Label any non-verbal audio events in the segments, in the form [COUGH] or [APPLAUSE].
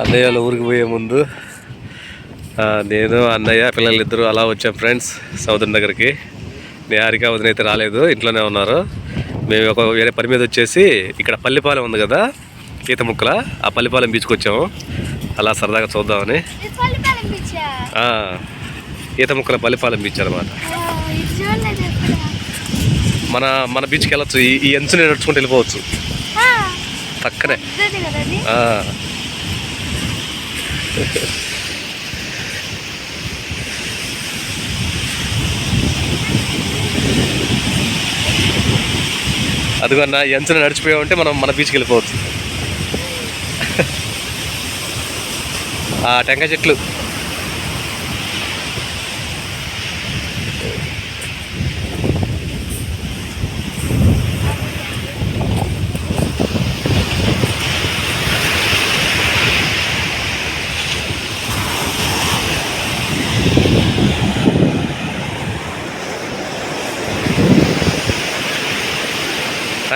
అన్నయ్య వాళ్ళ ఊరికి పోయే ముందు నేను అన్నయ్య పిల్లలు ఇద్దరు అలా వచ్చాం ఫ్రెండ్స్ సముద్రం దగ్గరికి. నిహారిక వదిన అయితే రాలేదు ఇంట్లోనే ఉన్నారు. మేము ఒక వేరే పని మీద వచ్చేసి ఇక్కడ పల్లిపాలెం ఉంది కదా ఈత ముక్కల ఆ పల్లిపాలెం బీచ్కి వచ్చాము. అలా సరదాగా చూద్దామని. ఈత ముక్కల పల్లిపాలెం బీచ్ అనమాట మన మన బీచ్కి వెళ్ళొచ్చు ఈ ఎంచుని నడుచుకుంటూ వెళ్ళిపోవచ్చు. పక్కనే. అదిగన్న ఎంచున నడిచిపోయామంటే మనం మన బీచ్కి వెళ్ళిపోవచ్చు. ఆ టెంకాయ చెట్లు.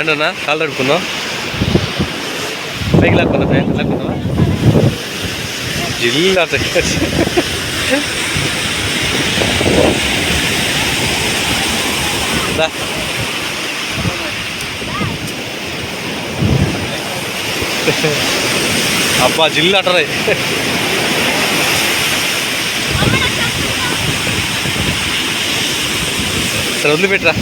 రండి అన్న కాళ్ళు అడుక్కున్నాం పైకి లాక్కున్నా పైకి లాక్కున్నావా జిల్లా దా. అబ్బా జిల్లు అంటారా సరే వదిలిపెట్టరా.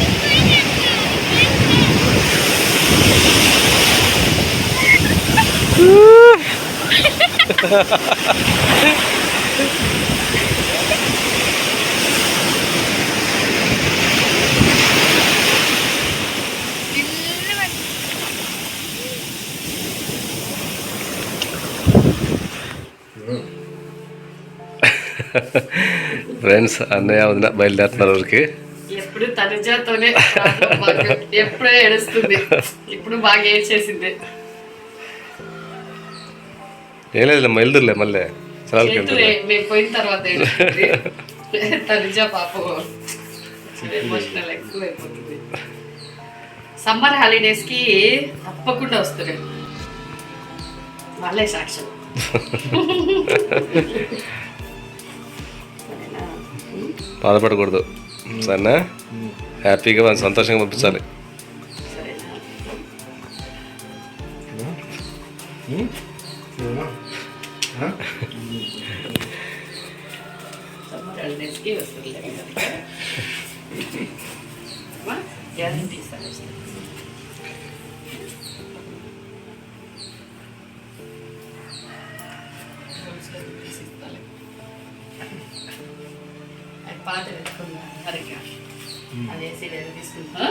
ఫ్రెండ్స్ అన్నయ్య వదిన బయలుదేరుతున్నారు ఊరికి ఎప్పుడు తనుజాతోనే ప్రాబ్లం మాకు. ఎప్పుడూ ఏడుస్తుంది ఇప్పుడు బాగా ఏడ్చేసింది ఏం లేదు బయలుదేరలే మళ్ళీ. సెలవులకి చేతులు వెళ్తారు ఏ- మేము పోయిన తర్వాత ఏడుస్తుంది [LAUGHS] తనుజ పాపం. ఎమోషనల్ ఎక్కువ అయిపోతుంది. సమ్మర్ హాలిడేస్కి తప్పకుండా వాళ్ళే సాక్ష్యం. బాధపడకూడదు. సరేనా? హ్యాపీగా మనం సంతోషంగా పంపించాలి. సరేనా? గ్యారంటీ సార్ అది పాత పెట్టుకున్నా హరిగా అదేసి లేదు తీసుకుంటా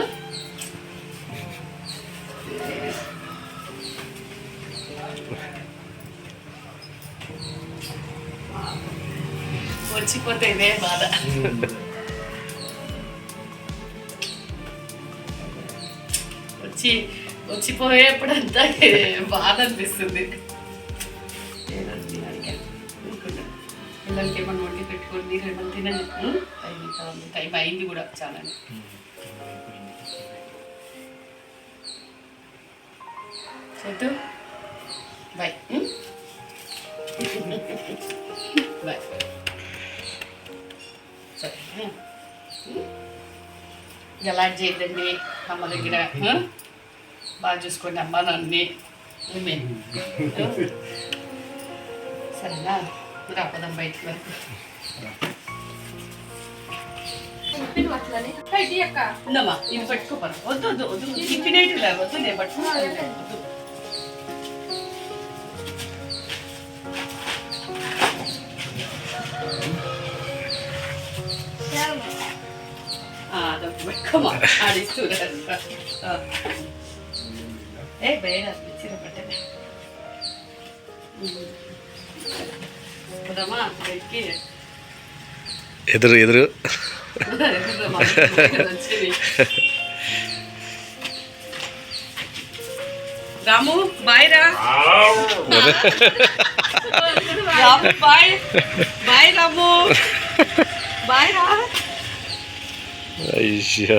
వచ్చిపోతే ఇదే బాధ వచ్చి వచ్చిపోయేప్పుడంతా బాధ అనిపిస్తుంది. పిల్లలకి ఏమన్నా వండి పెట్టుకొని మీరు ఏమన్నా తినండి? టైం అయింది కూడా చాలా చదు బాయ్? బాయ్ సరే. గలాట్ చేయదండి అమ్మ దగ్గర? బాగా చూసుకోండి అమ్మ నన్ను. సరేనా? రాపదం బయటికి వరకు. ఉందమ్మా ఇది పట్టుకోపరు. వద్దు వద్దు వద్దు తిప్పినట్టు లేదు వద్దు నేను పట్టుకున్నాను. వద్దు. అదొకటి పెట్టుకోమా ఆడిస్తూ ఏ బయట చీర పట్టలే పోదామా బయటికి ఎదురు ఎదురు రాము బాయ్ రా రాము బాయ్ బాయ్ రాము బాయ్ రా అయ్యో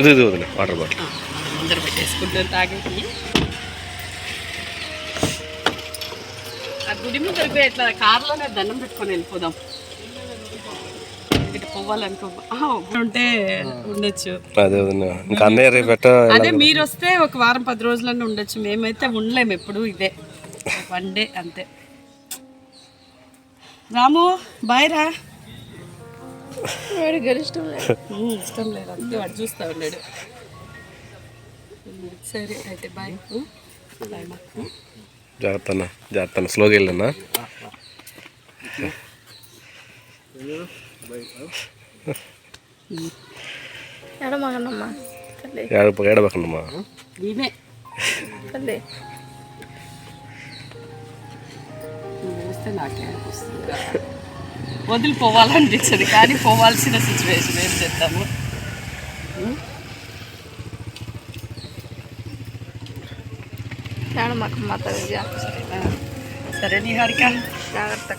ఇది వదిలే వాటర్ బాటిల్. తాగేసి. ఆ గుడి ఇట్లా కార్లోనే దండం పెట్టుకొని వెళ్ళిపోదాం. ఉంటే ఉండొచ్చు. అదే మీరు వస్తే ఒక వారం పది రోజులన్నా ఉండొచ్చు. మేమైతే ఉండలేము ఎప్పుడు ఇదే. వన్ డే అంతే. రాము బాయ్ రా. వాడు గరిష్టం లేదు. ఇష్టం లేదు. అందుకే వాడు చూస్తా ఉన్నాడు. సరే అయితే బాయ్ బాయ్. జాగ్రత్త అన్న జాగ్రత్త అన్న స్లోగా వెళ్ళన్నా. ఎడ మగనమ్మ తల్లి. ఏడప ఏడబకండమ్మా ఈమె. చూస్తే నాకే అనిపిస్తుంది. వదిలిపోవాలనిపించదు కానీ పోవాల్సిన సిచ్యువేషన్ ఏం మగమ్మ తల్లి సరేనా సరే నీ హారిక జాగ్రత్త.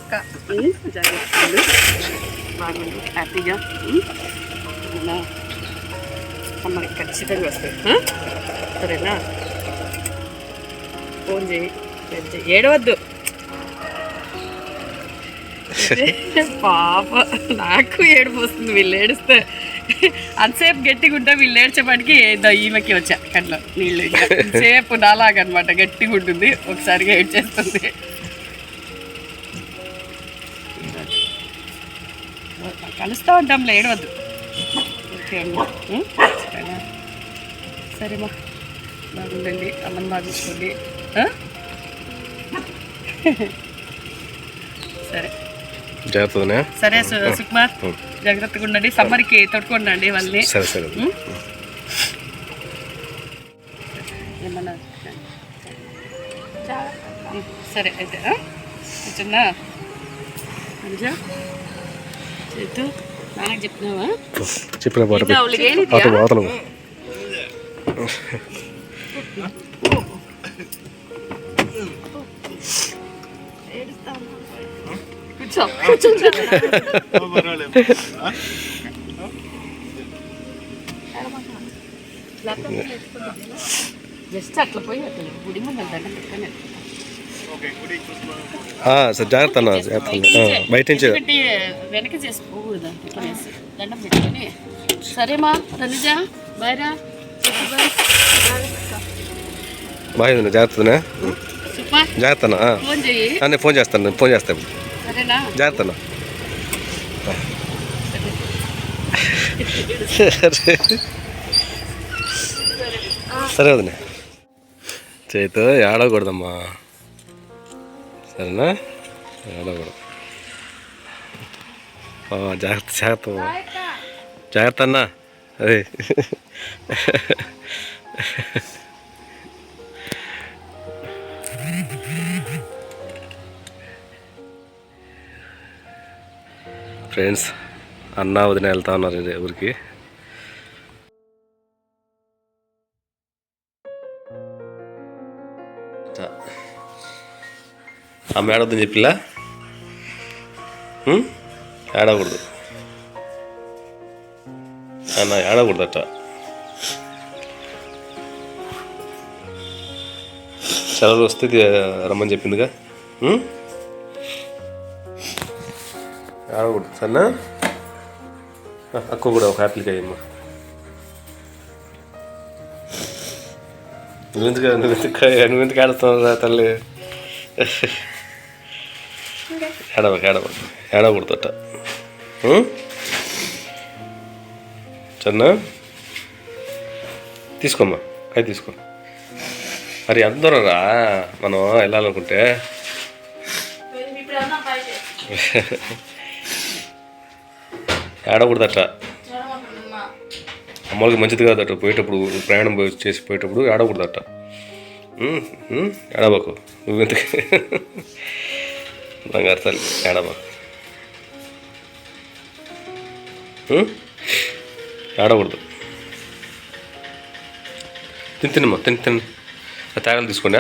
బాగుండు హ్యాపీగా. అమ్మకి ఖచ్చితంగా వస్తాయి? సరేనా? ఫోన్ చేయి. ఏడవద్దు. [LAUGHS] పాప నాకు ఏడుపు వస్తుంది వీళ్ళు ఏడుస్తే. అంతసేపు గట్టిగా ఉంటే వీళ్ళు ఏడ్చేపాటికి ఏదో ఈమెకి వచ్చా కట్లో నీళ్ళు సేపు నాలాగనమాట గట్టిగా ఉంటుంది ఒకసారిగా ఏడ్చేస్తుంది. కలుస్తూ ఉంటాంలే ఏడవద్దు. ఓకే అండి సరేమా. బాగుండండి అమ్మని బాగా చూసుకోండి [LAUGHS] సరే. జాగ్రత్తనే సరే సుకుమార్ జాగ్రత్తగా ఉండండి. సమ్మర్కి తొట్టుకోండి వాళ్ళని. సరే సరే. సరే అయితే కూర్చున్నా? చెప్పినావా? చెప్పిన పాట అవతల సరే జాగ్రత్త అన్న జాగ్రత్త బయట నుంచి వెనక చేసి పోకూడదు అందుకనేసి దండం పెట్టుకొని సరేమా తనుజా బాయ్రా చెప్పు బాయ్ ఉంది జాగ్రత్త. ఫోన్ నేను చేస్తాను నేను ఫోన్ చేస్తాను జాగ్రత్త సరే వదిన. చేతితో ఏడవకూడదమ్మా. సరేనా? ఏడవకూడదు. జాగ్రత్త జాగ్రత్త జాగ్రత్త అన్నా. అదే. ఫ్రెండ్స్ అన్న వదిన వెళ్తా ఉన్నారు ఊరికి. ఊరికి అమ్మ ఏడవద్దని చెప్పిలా? ఏడకూడదు అన్న ఏడకూడదు అట్ట సెలవులు వస్తే రమ్మని చెప్పిందిగా? ఉం? ఏడవకూడదు సరేనా అక్క కూడా ఒక యాపిల్కి అయ్యమ్మా నువ్వెందుకు నువ్వెందుకు నువ్వెందుకు ఆడుతున్నావు తల్లి? ఏడవ ఏడవ ఏడవకూడదట. చన్నా తీసుకోమ్మా అది తీసుకో. మరి ఎంత దూరం రా మనం వెళ్ళాలనుకుంటే. [LAUGHS] ఆడకూడదు అట్లా అమ్మలకి మంచిది కాదు అట్లా పోయేటప్పుడు ప్రయాణం చేసి పోయేటప్పుడు ఆడకూడదు అట్ట ఏడబాకు నువ్వెందుకు? బంగారు తల్లి ఏడబాకు? ఆడకూడదు. తిని తినమ్మా తిని తిని. తాగలు తీసుకోండి?